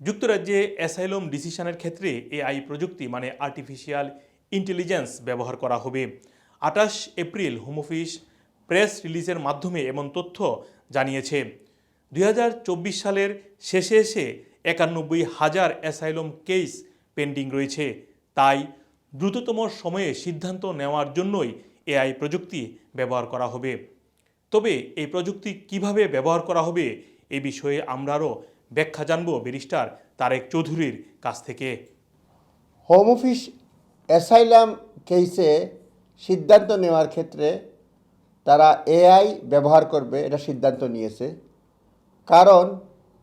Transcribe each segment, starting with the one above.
যুক্তরাজ্যে অ্যাসাইলম ডিসিশনের ক্ষেত্রে এআই প্রযুক্তি মানে আর্টিফিশিয়াল ইন্টেলিজেন্স ব্যবহার করা হবে। আটাশ এপ্রিল হোম অফিস প্রেস রিলিজের মাধ্যমে এমন তথ্য জানিয়েছে। দুই হাজার চব্বিশ সালের শেষে এসে একানব্বই হাজার অ্যাসাইলম কেস পেন্ডিং রয়েছে। তাই দ্রুততম সময়ে সিদ্ধান্ত নেওয়ার জন্যই এআই প্রযুক্তি ব্যবহার করা হবে। তবে এই প্রযুক্তি কীভাবে ব্যবহার করা হবে, এ বিষয়ে আমরা আরও ব্যাখ্যা জানব ব্যারিস্টার তারেক চৌধুরীর কাছ থেকে। হোম অফিস অ্যাসাইলাম কেসে সিদ্ধান্ত নেওয়ার ক্ষেত্রে তারা এআই ব্যবহার করবে, এটা সিদ্ধান্ত নিয়েছে। কারণ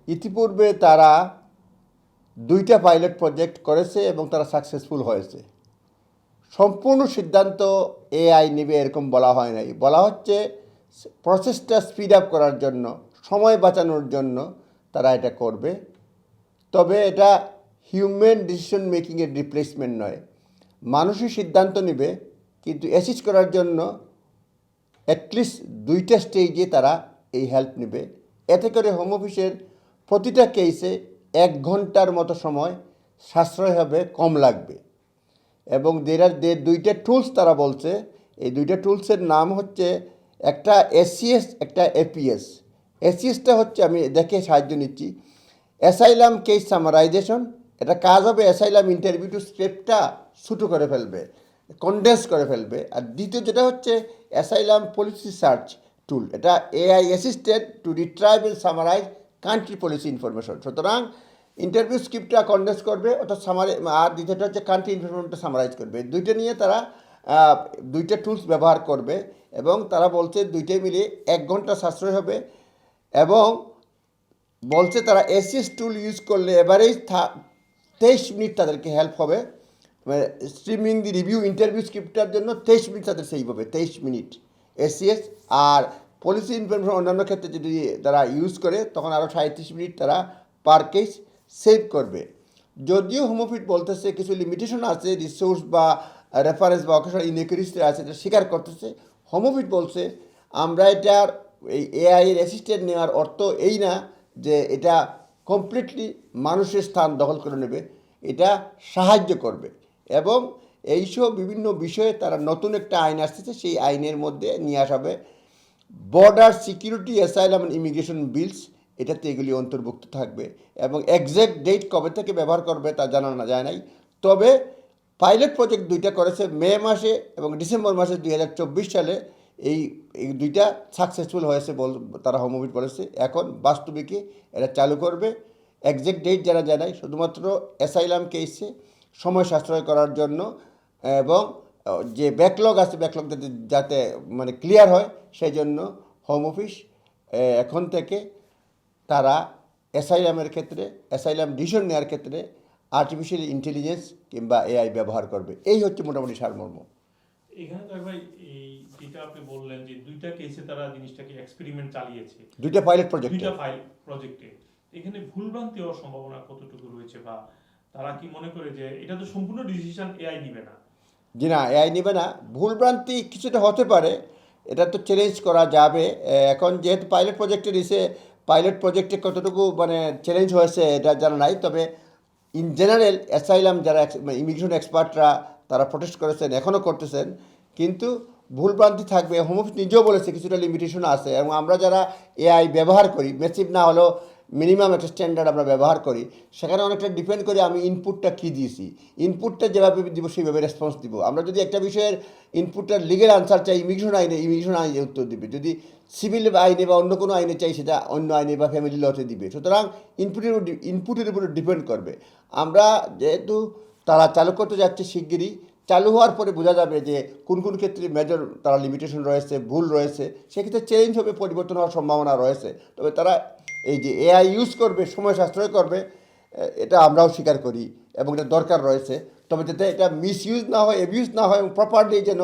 ইতিপূর্বে তারা দুইটা পাইলট প্রজেক্ট করেছে এবং তারা সাকসেসফুল হয়েছে। সম্পূর্ণ সিদ্ধান্ত এআই নেবে এরকম বলা হয় নাই। বলা হচ্ছে প্রসেসটা স্পিড আপ করার জন্য, সময় বাঁচানোর জন্য তারা এটা করবে। তবে এটা হিউম্যান ডিসিশন মেকিংয়ের রিপ্লেসমেন্ট নয়। মানুষই সিদ্ধান্ত নেবে, কিন্তু অ্যাসিস করার জন্য অ্যাটলিস্ট দুইটা স্টেজে তারা এই হেল্প নেবে। এতে করে হোম অফিসের প্রতিটা কেসে এক ঘণ্টার মতো সময় সাশ্রয় হবে, কম লাগবে। এবং দেরার দে দুইটা টুলস তারা বলছে। এই দুইটা টুলসের নাম হচ্ছে একটা এসিএস একটা এপিএস এসিএসটা হচ্ছে আমি দেখে সাহায্য নিচ্ছি। অ্যাসাইলাম কেস সামারাইজেশন এটা কাজ হবে অ্যাসাইলাম ইন্টারভিউ টু স্ক্রিপ্টটা ছোটো করে ফেলবে কন্ডেন্স করে ফেলবে। আর দ্বিতীয় যেটা হচ্ছে অ্যাসাইলাম পলিসি সার্চ টুল এটা AI assisted to retrieve and summarize country policy information সুতরাং ইন্টারভিউ স্ক্রিপ্টটা কন্ডেন্স করবে, অর্থাৎ সামারি আর দ্বিতীয়টা হচ্ছে কান্ট্রি ইনফরমেশনটা সামারাইজ করবে। দুইটা নিয়ে তারা দুইটা টুলস ব্যবহার করবে এবং তারা বলছে দুইটাই মিলে এক ঘণ্টা সাশ্রয় হবে। এবং বলছে তারা এসিএস টুল ইউজ করলে এভারেজ তেইশ মিনিট তাদেরকে হেল্প হবে। স্ট্রিমিং দি রিভিউ ইন্টারভিউ স্ক্রিপ্টটার জন্য তেইশ মিনিট তাদের সেভ হবে, তেইশ মিনিট। এসিএস আর পলিসি ইনফরমেশন অন্যান্য ক্ষেত্রে যদি তারা ইউজ করে, তখন আরও সাঁত্রিশ মিনিট তারা পার কেস সেভ করবে। যদিও হোমোফিট বলতেছে কিছু লিমিটেশন আছে রিসোর্স বা রেফারেন্স বা অকেশনাল ইনএকুরিস্ট আছে, এটা স্বীকার করতেছে। হোমোফিট বলছে, আমরা এটার এই এআইয়ের অ্যাসিস্ট্যান্ট নেওয়ার অর্থ এই না যে এটা কমপ্লিটলি মানুষের স্থান দখল করে নেবে, এটা সাহায্য করবে। এবং এইসব বিভিন্ন বিষয়ে তারা নতুন একটা আইন আসতেছে, সেই আইনের মধ্যে নিয়ে আসা হবে border security asylum immigration bills এটাতে এগুলি অন্তর্ভুক্ত থাকবে এবং এক্স্যাক্ট ডেট কবে থেকে ব্যবহার করবে তা জানানো যায় নাই। তবে পাইলট প্রজেক্ট দুইটা করেছে মে মাসে এবং ডিসেম্বর মাসে দুই হাজার চব্বিশ সালে। এই এই দুইটা সাকসেসফুল হয়েছে বল, তারা হোমোভিট বলেছে এখন বাস্তবিকে এটা চালু করবে। এক্সাক্ট ডেট যারা জানায়, শুধুমাত্র অ্যাসাইলাম কেসে সময় সাশ্রয় করার জন্য এবং যে ব্যাকলগ আছে ব্যাকলগ যাতে যাতে মানে ক্লিয়ার হয় সেই জন্য হোম অফিস এখন থেকে তারা অ্যাসাইলামের ক্ষেত্রে অ্যাসাইলাম ডিসিশন নেওয়ার ক্ষেত্রে আর্টিফিশিয়াল ইন্টেলিজেন্স কিংবা এআই ব্যবহার করবে। এই হচ্ছে মোটামুটি সারমর্ম। এখানে তো ভাই এই যেটা আপনি বললেন যে দুইটা কেসে তারা জিনিসটাকে এক্সপেরিমেন্ট চালিয়েছে। দুইটা পাইলট প্রজেক্ট দুইটা ফাইল প্রজেক্টে এখানে ভুলভ্রান্তি হওয়ার সম্ভাবনা কতটুকু রয়েছে বা তারা কি মনে করে যে এটা তো সম্পূর্ণ ডিসিশন এআই নিবে না? জি না এআই নেবে না। ভুলভ্রান্তি কিছুটা হতে পারে। এটা তো চ্যালেঞ্জ করা যাবে। এখন যেহেতু পাইলট প্রজেক্টে দিছে পাইলট প্রজেক্টে কতটুকু মানে চ্যালেঞ্জ হয়েছে এটা জানা নাই। তবে ইন জেনারেল অ্যাসাইলাম যারা ইমিগ্রেশন এক্সপার্টরা তারা প্রোটেস্ট করেছেন এখনও করতেছেন। কিন্তু ভুলভ্রান্তি থাকবে। হোম অফিস নিজেও বলেছে কিছুটা লিমিটেশন আছে এবং আমরা যারা এআই ব্যবহার করি মেসিভ না হলেও মিনিমাম একটা স্ট্যান্ডার্ড আমরা ব্যবহার করি, সেখানে অনেকটা ডিপেন্ড করে আমি ইনপুটটা কী দিয়েছি। ইনপুটটা যেভাবে দিব, সেইভাবে রেসপন্স দিব। আমরা যদি একটা বিষয়ের ইনপুটটার লিগেল আনসার চাই ইমিগ্রেশন আইনে ইমিগ্রেশন আইনে উত্তর দিবে। যদি সিভিল আইনে বা অন্য কোনো আইনে চাই, সেটা অন্য আইনে বা ফ্যামিলি লতে দিবে। সুতরাং ইনপুটের উপর ইনপুটের উপরে ডিপেন্ড করবে। আমরা যেহেতু তারা চালু করতে যাচ্ছে শিগগিরই। চালু হওয়ার পরে বোঝা যাবে যে কোন কোন ক্ষেত্রে মেজর তারা লিমিটেশন রয়েছে, ভুল রয়েছে। সেক্ষেত্রে চেঞ্জ হবে, পরিবর্তন হওয়ার সম্ভাবনা রয়েছে। তবে তারা এই যে এআই ইউজ করবে, সময় সাশ্রয় করবে এটা আমরাও স্বীকার করি এবং এটা দরকার রয়েছে। তবে যাতে এটা মিসইউজ না হয় অ্যাবিউজ না হয়, এবং প্রপারলি যেন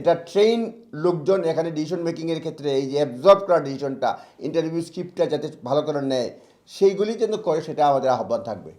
এটা ট্রেন লোকজন এখানে ডিসিশন মেকিংয়ের ক্ষেত্রে এই যে অ্যাবজর্ব করা ডিসিশনটা ইন্টারভিউ স্ক্রিপ্টটা যাতে ভালো করে নেয়, সেইগুলি যেন করে, সেটা আমাদের আহ্বান থাকবে।